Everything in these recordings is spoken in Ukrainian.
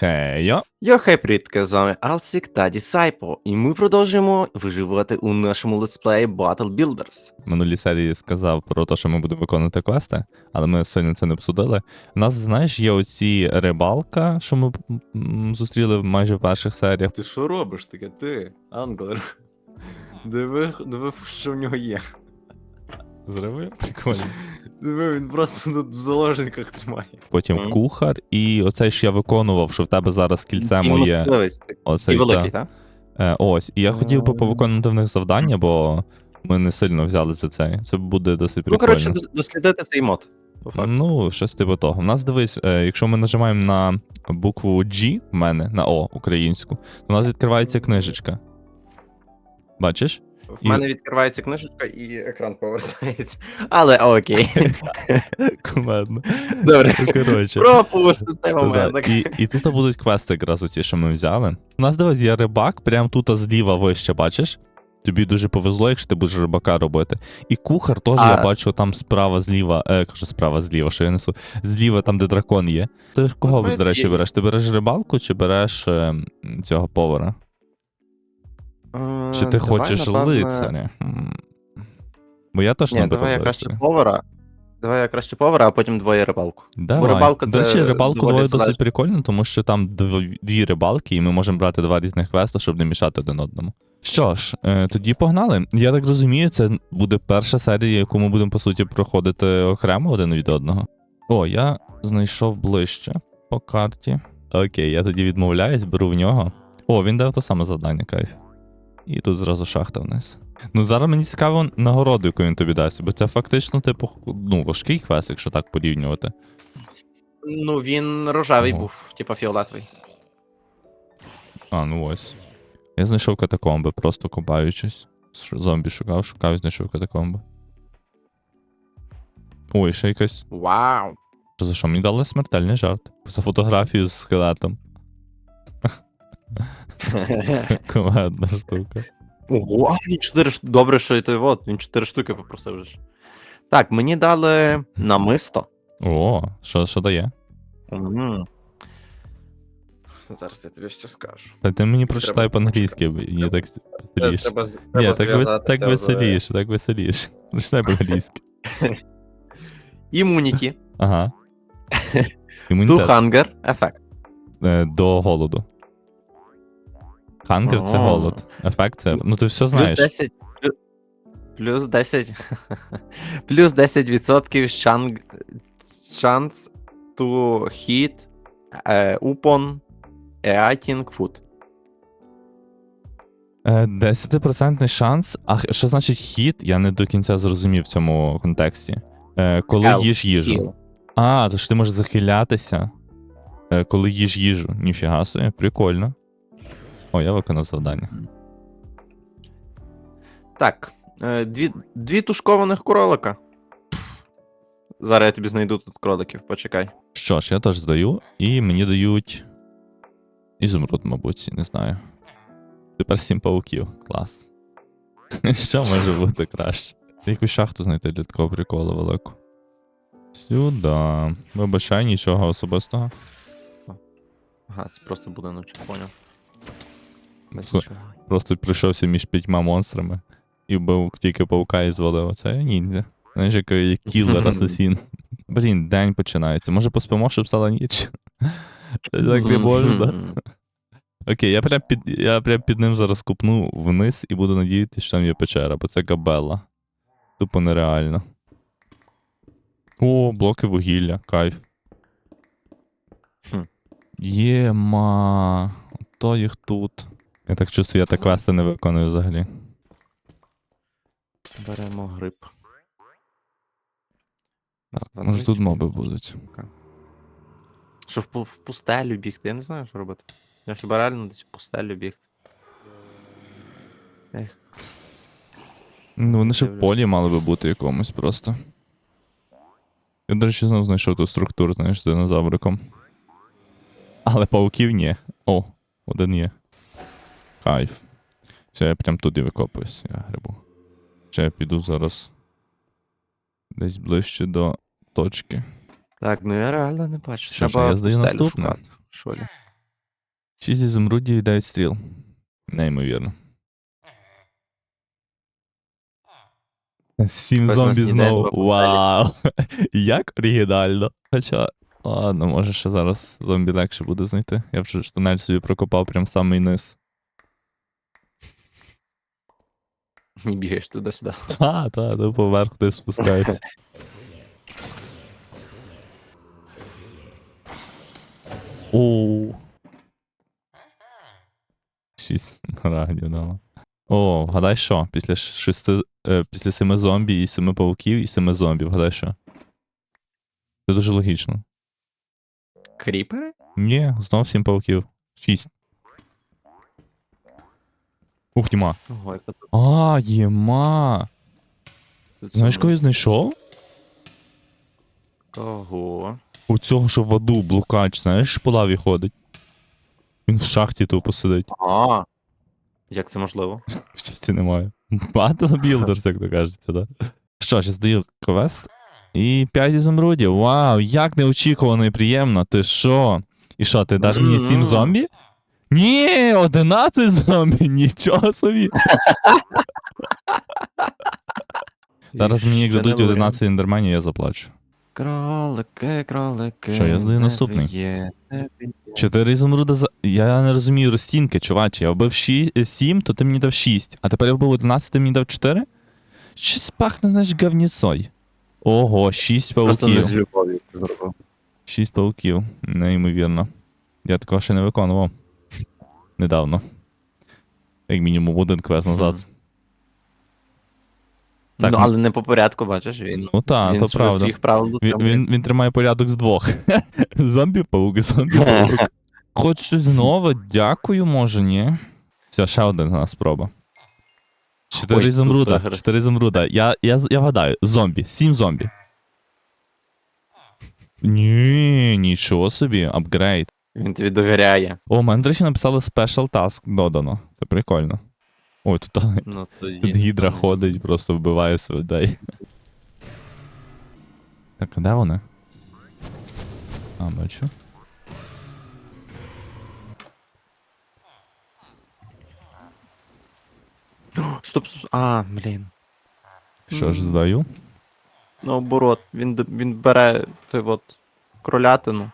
Хейо. Йо, хай привітки, з вами Алсік та Disciple, і ми продовжуємо виживати у нашому летсплеї Battle Builders. В минулій серії сказав про те, що ми будемо виконувати квести, але ми сьогодні це не обсудили. У нас, знаєш, є оці рибалка, що ми м, зустріли майже в перших серіях. Ти що робиш таке? Ти, Англер? Диви, диви, що в нього є. Зриви? Прикольно. Диви, він просто тут в заложниках тримає. Потім Мгм. кухар, і оцей ж я виконував, що в тебе зараз кільце І моє. Оцей, І великий, так? Е, ось. І я хотів би Ем. повиконувати в них завдання, бо ми не сильно взяли за це. Це буде досить прикольно. Ну, коротше, дослідити цей мод. По факту. Ну, щось типу того. У нас дивись, е, якщо ми нажимаємо на букву G в мене, на О українську, то у нас відкривається книжечка. Бачиш? В і- мене відкривається книжечка і екран повертається. Але окей. Комедно. Добре. Ну, Коротше. Пропустимо цей момент. Да, І, і тут будуть квести якраз оті, що ми взяли. У нас дивись, є рибак, прямо тут зліва вище, бачиш? Тобі дуже повезло, якщо ти будеш рибака робити. І кухар теж А. я бачу там справа зліва, е, кажу, справа зліва, що я несу. Зліва, там, де дракон є. Ти кого, давай до речі, тоді- береш? Ти береш рибалку чи береш е, цього повара? Е, Чи ти давай, хочеш напевне- лицаря? Бо я точно Ні, беру давай я краще повара. Давай я краще повара, а потім двоє рибалку. Давай. рибалка До речі, рибалку двоє досить прикольно, тому що там дві, дві рибалки, і ми можемо брати два різних квеста, щоб не мішати один одному. Що ж, е, тоді погнали. Я так розумію, це буде перша серія, яку ми будемо, по суті, проходити окремо один від одного. О, я знайшов ближче по карті. Окей, я тоді відмовляюсь, беру в нього. О, він дав те саме завдання, кайф. І тут зразу шахта вниз. Ну зараз мені цікаво нагороду, яку він тобі дасть, бо це фактично, типу, ну, важкий квест, якщо так порівнювати. Ну, він рожевий Ого. був, типа фіолетовий. А, ну ось. Я знайшов катакомби, просто копаючись. Зомбі шукав, шукав і знайшов катакомби. Ой, ще якась. Вау! За що? Мені дали смертельний жарт. За фотографію з скелетом. Комедна штука. Ого, а він 4 штуки. Добре, що і той вот, він 4 штуки попросив вже. Так, мені дали намисто. О, що, що дає? Мгм. Зараз я тобі все скажу. Та ти мені прочитай Треба по-англійськи, бо мені так веселіше. Треба, з- Ні, треба так, ви- зв'язатися так з- веселіше, так веселіше. Прочитай по-англійськи. Immunity, Ага. Імунітет. hunger, ефект. Е, до голоду. Хангер це голод. Ефект це. Ну ти все Плюс знаєш. 10. Плюс 10. плюс 10% шанг, шанс to hit е, upon eating food. Е, 10% шанс. А що значить хід? Я не до кінця зрозумів в цьому контексті. Е, коли Health, їш їжу. А, то ж ти можеш захилятися. Е, коли їш їжу. Ніфіга собі, прикольно. О, я виконав завдання. Так, е, дві, дві тушкованих кролика. Пф. Зараз я тобі знайду тут кроликів, почекай. Що ж, я теж здаю, і мені дають. Ізумруд, мабуть, не знаю. Тепер сім пауків. Клас. Що може бути краще? Якусь шахту знайти для такого приколу велику. Сюди. Вибачай, нічого особистого. Ага, це просто будиночок, поняв. Без нічого. Просто прийшовся між п'ятьма монстрами і вбив тільки паука і звалив. Оце ніндзя. Знаєш, який є кілер асасін. Блін, день починається. Може поспимо, щоб стала ніч? Так не можна. Окей, я прям під, я прям під ним зараз купну вниз і буду надіятися, що там є печера, бо це габела. Тупо нереально. О, блоки вугілля, кайф. Єма. То їх тут. Я так чувствую, я так квести не виконую взагалі. Беремо гриб. Два, Може тут моби будуть. Що в, пу- в пустелю бігти, я не знаю, що робити. Я хіба реально десь в пустелю бігти. Ех, Ну, вони ще в Дивлюсь. полі мали би бути якомусь просто. Я, до речі, знову знайшов ту структуру, знаєш, з динозавриком. Але пауків ні. О, один є. Кайф. Все, я прям туди викопуюсь, я грибу. Ще я піду зараз. Десь ближче до точки. Так, ну я реально не бачу. Що ж, Треба я здаю пустелю наступне. шукати, Що лі? 6 ізумрудів і 9 стріл. Неймовірно. Сім Хтось нас зомбі ніде знову. Вау! Як оригінально. Хоча, ладно, може ще зараз зомбі легше буде знайти. Я вже ж тунель собі прокопав прям в самий низ. Не бігаєш туди-сюди. Та, та, ну поверх ти спускаєшся. Оу. Шість рагнів дала. О, вгадай що? Після шести. Е, після семи зомбі і семи павуків і семи зомбі, вгадай що? Це дуже логічно. Кріпери? Ні, знов сім павуків. Шість. Ух, німа. Ого, яка тут. А, єма. тут Знаєш, кого я знайшов? Кого? У цього, що в аду блукач, знаєш, по лаві ходить. Він в шахті тупо сидить. А. Як це можливо? В щасті немає. Battle Builders, як то кажеться, да? Що ж, я здаю квест. І 5 ізумрудів. Вау, як неочікувано і приємно. Ти що? І що, ти даш мені 7 зомбі? Ні, 11 зомбі, нічого собі. Зараз мені як дадуть 11 ендерменів, я заплачу. Кролики, кролики. Що, я здаю де наступний? ви є? Де ви є? 4 ізумруда за. Я не розумію розцінки, чуваче. Я вбив 7, то ти мені дав 6. А тепер я вбив 11, ти мені дав 4? Щось пахне, знаєш, говніцой. Ого, 6 Просто не з пауків. любов'ю це зробив. 6 пауків. Неймовірно. Я такого ще не виконував. Недавно. Як мінімум один квест назад. Так, ну, ну- але не по порядку, бачиш, він. Ну так, він то правда. своїх правил Він, він, він тримає порядок з двох. Зомбі-паук, зомбі-паук. Хоч щось нове, дякую, може, ні. Все, ще один спроба. Чотири ізумруда, чотири ізумруда. Я, я, я вгадаю, зомбі, сім зомбі. Ні, нічого собі, апгрейд. Він тобі довіряє. О, мене, до речі, написали Special Task додано. Це прикольно. Ой, тут, Ну, тоді, тут гідра ходить, просто вбиває людей. Так, а де вони? А, бачу. Стоп, стоп. А, блін. Що ж здаю? Наоборот, він, д- він бере той от кролятину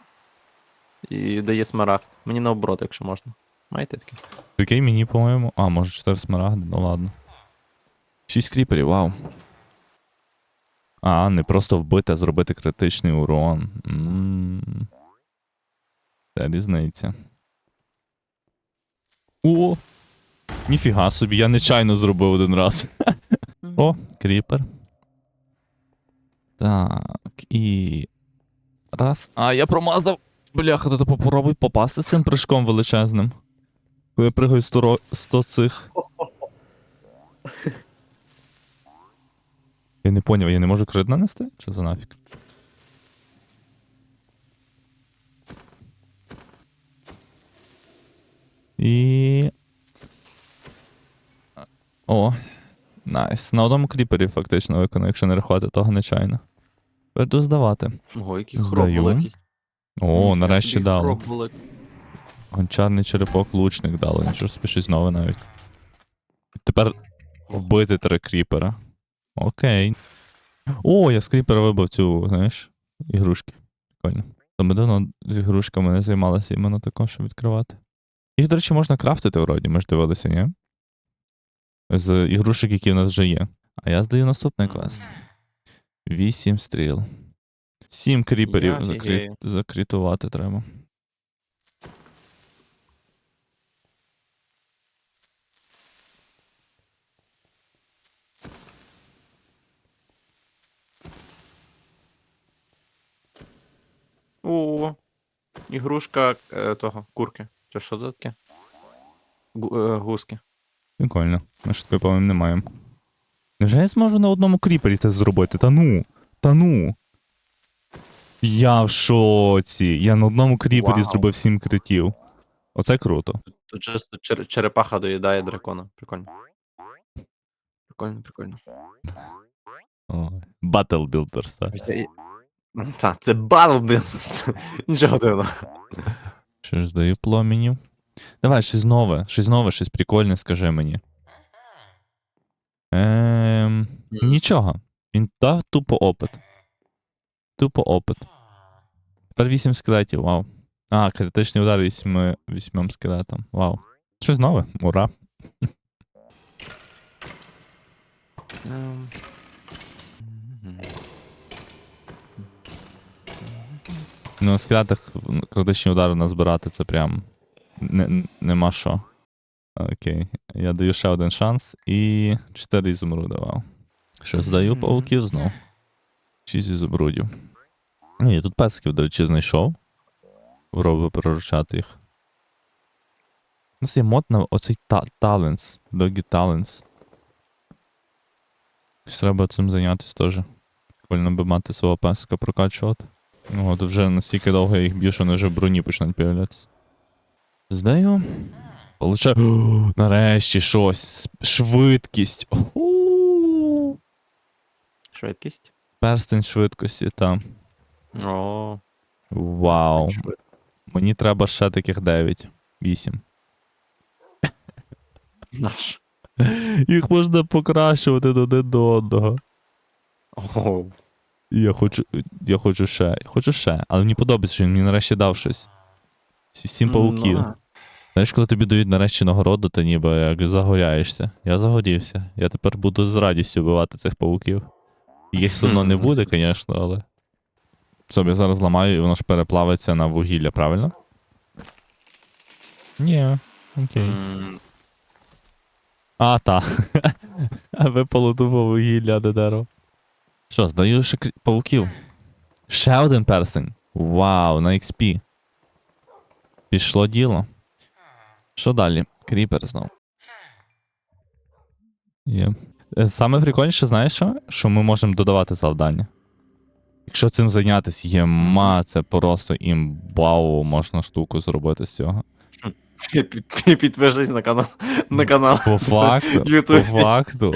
і дає смарагд. Мені наоборот, якщо можна. Маєте таке? Прикинь, мені, по-моєму. А, може 4 смарагди, ну ладно. 6 кріперів, вау. А, не просто вбити, а зробити критичний урон. Це різниця. О! Ніфіга собі, я нечайно зробив один раз. О, кріпер. Так, і. Раз. А, я промазав. Бляха, то попробуй попасти з цим прыжком величезним. Коли я пригаю 100, 100 цих. Я не поняв, я не можу крит нанести? Чи за нафіг? І. О, найс. На одному кріпері фактично виконав, якщо не рахувати того нечайно. Перейду здавати. Ого, який Здаю. хроп великий. О, нарешті дали. Гончарний черепок лучник дали, нічого собі щось нове навіть. Тепер вбити три кріпера. Окей. О, я з кріпера вибив цю, знаєш, ігрушки. Прикольно. То ми давно з ігрушками не займалися іменно також, щоб відкривати. Їх, до речі, можна крафтити вроді, ми ж дивилися, ні? З ігрушок, які в нас вже є. А я здаю наступний квест. Вісім стріл. Сім кріперів Я закрі... офігею. закрітувати треба. О, ігрушка е, того, курки. Чи що це таке? Гу, е, гуски. Прикольно. Ми ж такої, по-моєму, не маємо. Невже я зможу на одному кріпері це зробити? Та ну. Та ну. Я в шоці. Я на одному кріпері Вау. зробив 7 критів. Оце круто. Тут чисто чер- черепаха доїдає дракона. Прикольно. Прикольно, прикольно. Battle Builders, так. Так, це Battle Builders. Нічого дивного. Ще ж здаю пломінів. Давай, щось нове, щось нове, щось прикольне, скажи мені. Ем, нічого. Він дав тупо опит. Тупо опит. Тепер 8 скелетів, вау. А, критичний удар 8, 8 скелетам. Вау. Щось нове, ура. Ем. Ну, на скелетах критичні удари назбирати це прям. Не, нема що. Окей. Я даю ще один шанс і 4 ізумруди, вау. Що, здаю пауків знов. 6 ізумрудів. Ні, я тут песиків, до речі, знайшов. Пробую проручати їх. У нас є мод на оцей та- Talents. Doggy Talents. Треба цим зайнятися теж. Прикольно би мати свого песика прокачувати. Ну, от вже настільки довго я їх б'ю, що вони вже броні почнуть появлятися. Здаю. Получаю. Нарешті щось. Швидкість. Швидкість. Перстень швидкості, там. О, Вау. Мені треба ще таких 9. 8. Наш. Їх можна покращувати до один до одного. О, І Я хочу. Я хочу ще. Я хочу ще. Але мені подобається, що він мені нарешті дав щось. Сім пауків. Ну, Знаєш, коли тобі дають нарешті нагороду, ти ніби як загоряєшся. Я загорівся. Я тепер буду з радістю вбивати цих пауків. Їх все одно не буде, звісно, але. Собі зараз ламаю, і воно ж переплавиться на вугілля, правильно? Ні, окей. А, та. Випало тупо вугілля, а не дерево. Що, здаю ще пауків. Ще один перстень. Вау, на XP. Пішло діло. Що далі? Кріпер знов. Є. Саме прикольніше, знаєш що? Що ми можемо додавати завдання. Якщо цим зайнятися, єма, це просто імбау можна штуку зробити з цього. під- під- Підпишись на канал. На канал. По факту, по факту.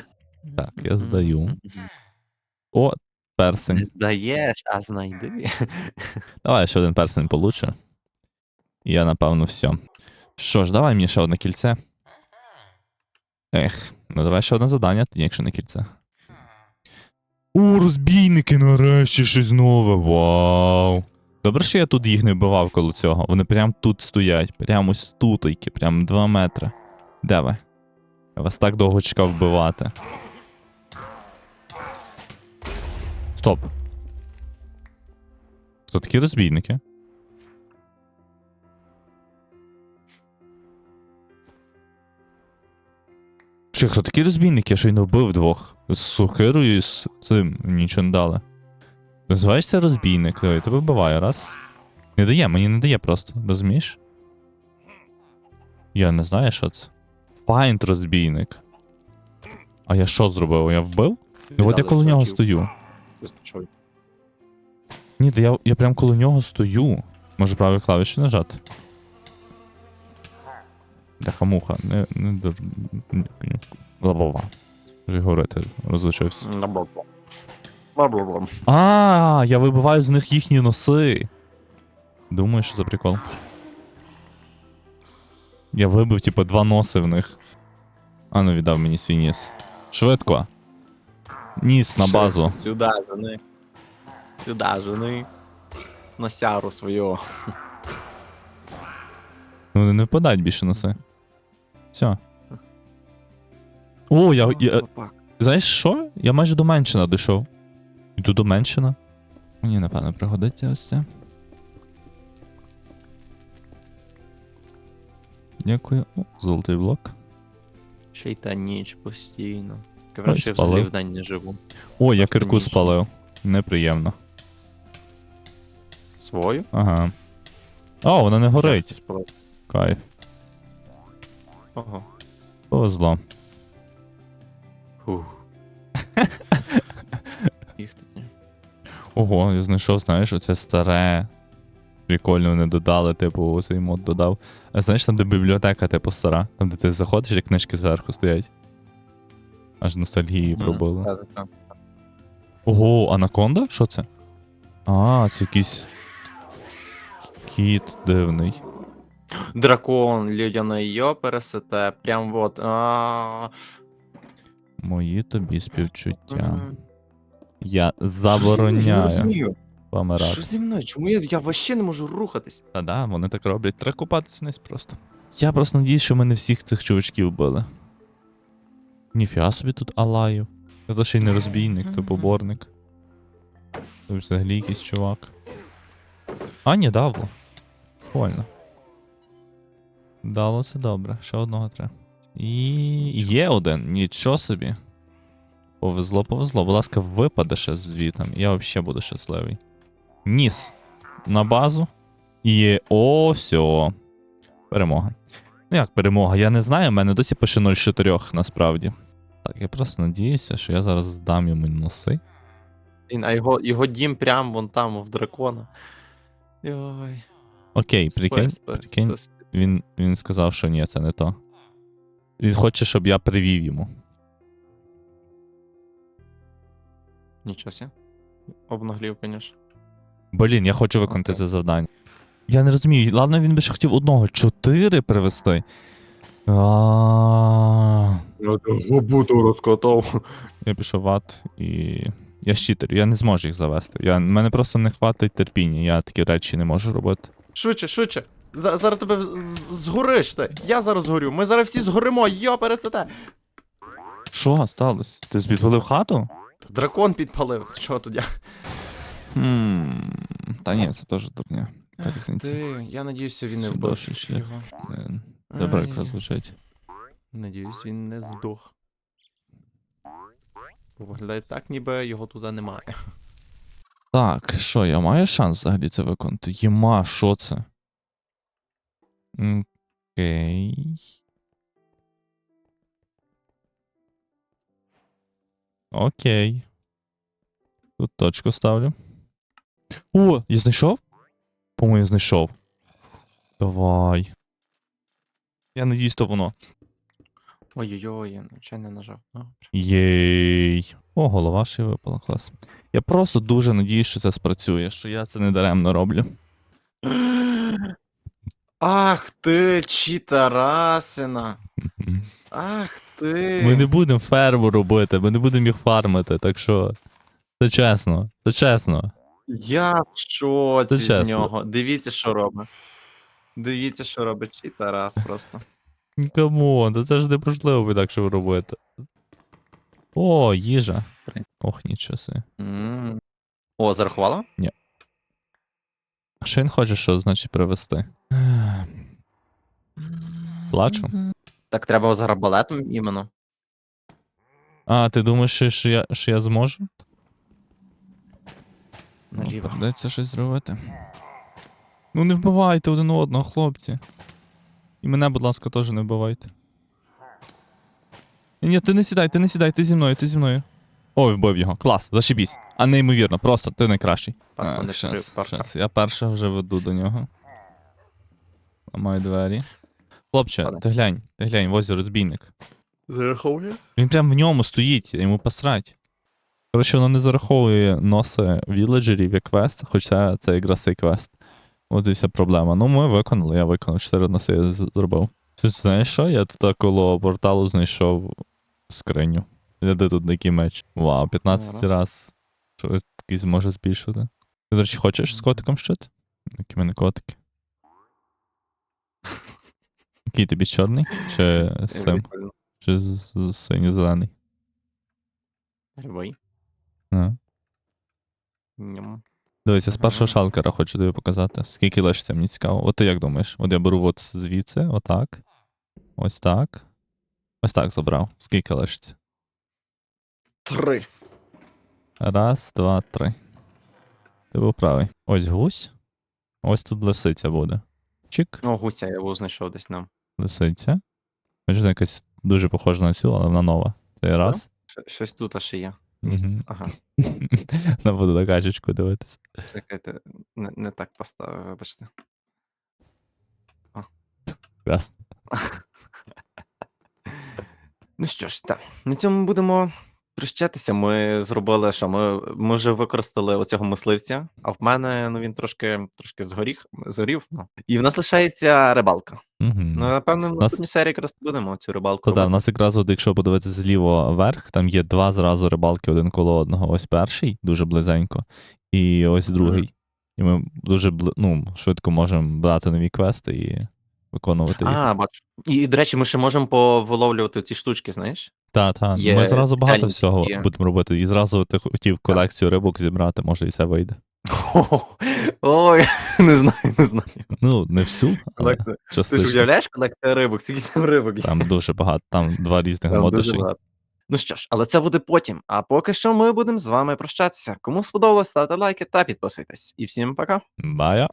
Так, я здаю. О, перстень. Не здаєш, а знайди. Давай ще один перстень получу. Я, напевно, все. Що ж, давай мені ще одне кільце. Ех, ну давай ще одне завдання, тоді, якщо не кільце. О, розбійники нарешті щось нове. Вау. Добре, що я тут їх не вбивав коло цього. Вони прям тут стоять, прямо ось тутайки, прям 2 метри. Де ви? Я вас так довго чекав вбивати. Стоп. Хто такі розбійники? Чи хто такі розбійники? Я щойно вбив двох. З сухирою і з цим нічого не дали. Називаєшся розбійник, диви, тебе вбиває раз. Не дає, мені не дає просто, розумієш? Я не знаю, що це. Файнд розбійник. А я що зробив? Я вбив? Ну от я коло нього стою. Ні, та я, я прям коло нього стою. Може правою клавіші нажати? Бляха-муха, не, не. Ла-ла-ла. Вже говорити, розлучився. Бла-бла-бла. А, я вибиваю з них їхні носи. Думаю, що за прикол. Я вибив, типу, два носи в них. А ну віддав мені свій ніс. Швидко. Ніс на базу. Сюда жени. Сюда жени. На сяру свою. Ну, вони не впадають більше носи. Все. О, я, я, Знаєш що? Я майже до Меншина дійшов. Йду до Меншина. Мені, напевно, пригодиться ось це. Дякую. О, золотий блок. Ще й та ніч постійно. Спалив. взагалі вдень не живу. О, я кирку спалив. Неприємно. Свою? Ага. О, вона не горить. Кайф. Ого. Повезло. Фух. Їх тут ні. Ого, я знайшов, знаєш, оце старе. Прикольно вони додали, типу, цей мод додав. А знаєш, там, де бібліотека, типу, стара, там, де ти заходиш, і книжки зверху стоять. Аж ностальгії Мгм. пробили. Ого, анаконда? Що це? А, це якийсь. Кіт дивний. Дракон, людяне йо пересете. Прям от. А... Мої тобі співчуття. Мгм. Я не забороняю помирати. Що зі мною? Чому я, я вообще не можу рухатись? Та да, вони так роблять. Треба купатися вниз просто. Я просто надіюсь, що ми не всіх цих чувачків били. Ніфіга собі тут алаю. Це то ще й не розбійник, то поборник. Це взагалі якийсь чувак. А, ні, давло. Прикольно. Дало це добре, ще одного треба. І є один, нічого собі. Повезло, повезло. Будь ласка, випаде ще звітом, я взагалі буду щасливий. Ніс на базу. І о, все. Перемога. Ну як перемога? Я не знаю, в мене досі пише 0,4 насправді. Так, я просто надіюся, що я зараз дам йому носи. Він, а його, його дім прям вон там, в дракона. Ой. Окей, прикинь, прикинь. Він, він сказав, що ні, це не то. Він хоче, щоб я привів йому. Нічого сі. Обнаглів, звісно. Блін, я хочу виконати Окей. це завдання. Я не розумію, ладно, він би ще хотів одного. Чотири привезти. А, Я того буду розкотов. Я пішов в ад і. Я щитер, я не зможу їх завести. Я... Мене просто не хватить терпіння, я такі речі не можу робити. Швидше, швидше. За- зараз тебе згориш ти. Я зараз згорю. Ми зараз всі згоримо, йо, пересете. Що сталося? Ти підпалив хату? Дракон підпалив. Що тут я? Хм. Та ні, це теж дурня. Ти, я надіюся, він не вбив його. Добре, Ай. якраз звучить. Надіюсь, він не здох. Виглядає так, ніби його туди немає. Так, що, я маю шанс взагалі це виконати? Єма, що це? Окей. Окей. Тут точку ставлю. О, я знайшов? По-моєму, я знайшов. Давай. Я надіюсь, то воно. Ой-ой-ой, я нечайно нажав. Єй. О, голова ще випала, клас. Я просто дуже надіюсь, що це спрацює, що я це не даремно роблю. Ах ти, читарасина. Ах ти. Ми не будемо ферму робити, ми не будемо їх фармити, так що. Це чесно, це чесно. Я в шоці Це з чесно. нього. Дивіться, що робить. Дивіться, що робить читарас просто. Камон, та це ж неможливо інакше робити. О, їжа. Ох, нічого собі. М. О, зарахувала? А що він хоче, що значить привезти? Плачу. Так треба з арбалетом іменно. А, ти думаєш, що- що я, що я зможу? Наліво. Придеться щось зробити. Ну не вбивайте один одного, хлопці. І мене, будь ласка, теж не вбивайте. Ні, ні, ти не сідай, ти не сідай, ти зі мною, ти зі мною. Ой, вбив його. Клас, зашибісь. А неймовірно, просто ти найкращий. Так, мене щас, парка. щас. Я першого вже веду до нього. Ламаю двері. Хлопче, ти глянь, ти глянь, в озі розбійник. Зараховує? Він прям в ньому стоїть, йому посрать. Коротше, воно не зараховує носи віледжерів як квест, хоча це якраз цей квест. От і вся проблема. Ну, ми виконали, я виконав, 4 носи я зробив. Ти знаєш що? Я тут коло порталу знайшов скриню. Гляди тут який меч. Вау, 15 Ага. раз. Що такий зможе збільшити. Ти, до речі, хочеш з котиком щит? Які в мене котики? Який тобі чорний? Чи з цим? Прикольно. Чи з, з синьо-зелений? Грибой. А. Ням. Дивись, я з першого Ага. шалкера хочу тобі показати. Скільки лишиться, мені цікаво. От ти як думаєш? От я беру от звідси, отак. Ось так. Ось так забрав. Скільки лишиться? Три. Раз, два, три. Ти був правий. Ось гусь. Ось тут лисиця буде. Чик, О, гуся я його знайшов десь нам. Лисиця. Вона якась дуже похожа на цю, але вона нова. Це раз. Щось тут аж є. Місце. Ага. Буде на качечку дивитися. Чекайте, не, не так поставив, вибачте. Ясно. Ну що ж, так. На цьому будемо Прищатися ми зробили, що ми, ми вже використали оцього мисливця, а в мене ну він трошки, трошки згоріх, згорів. Ну. І в нас лишається рибалка. Угу. Ну, напевно, в Нас- наступній серії якраз будемо цю рибалку. Да, в нас якраз, от, якщо подивитися зліво вверх, там є два зразу рибалки один коло одного. Ось перший, дуже близенько, і ось другий. І ми дуже ну, швидко можемо брати нові квести і виконувати їх. А, бачу. І, і, до речі, ми ще можемо повиловлювати ці штучки, знаєш? Так, так. є Ми зразу багато спеціальні всього такі- будемо робити. І зразу ти хотів колекцію рибок зібрати, може і все вийде. Ой, не знаю, не знаю. Ну, не всю, але Колекція- Ти ж частично. уявляєш колекція рибок, скільки там рибок є? Там дуже багато, там два різних Там дуже модиші. багато. Ну що ж, але це буде потім. А поки що ми будемо з вами прощатися. Кому сподобалось, ставте лайки та підписуйтесь. І всім пока. Бая.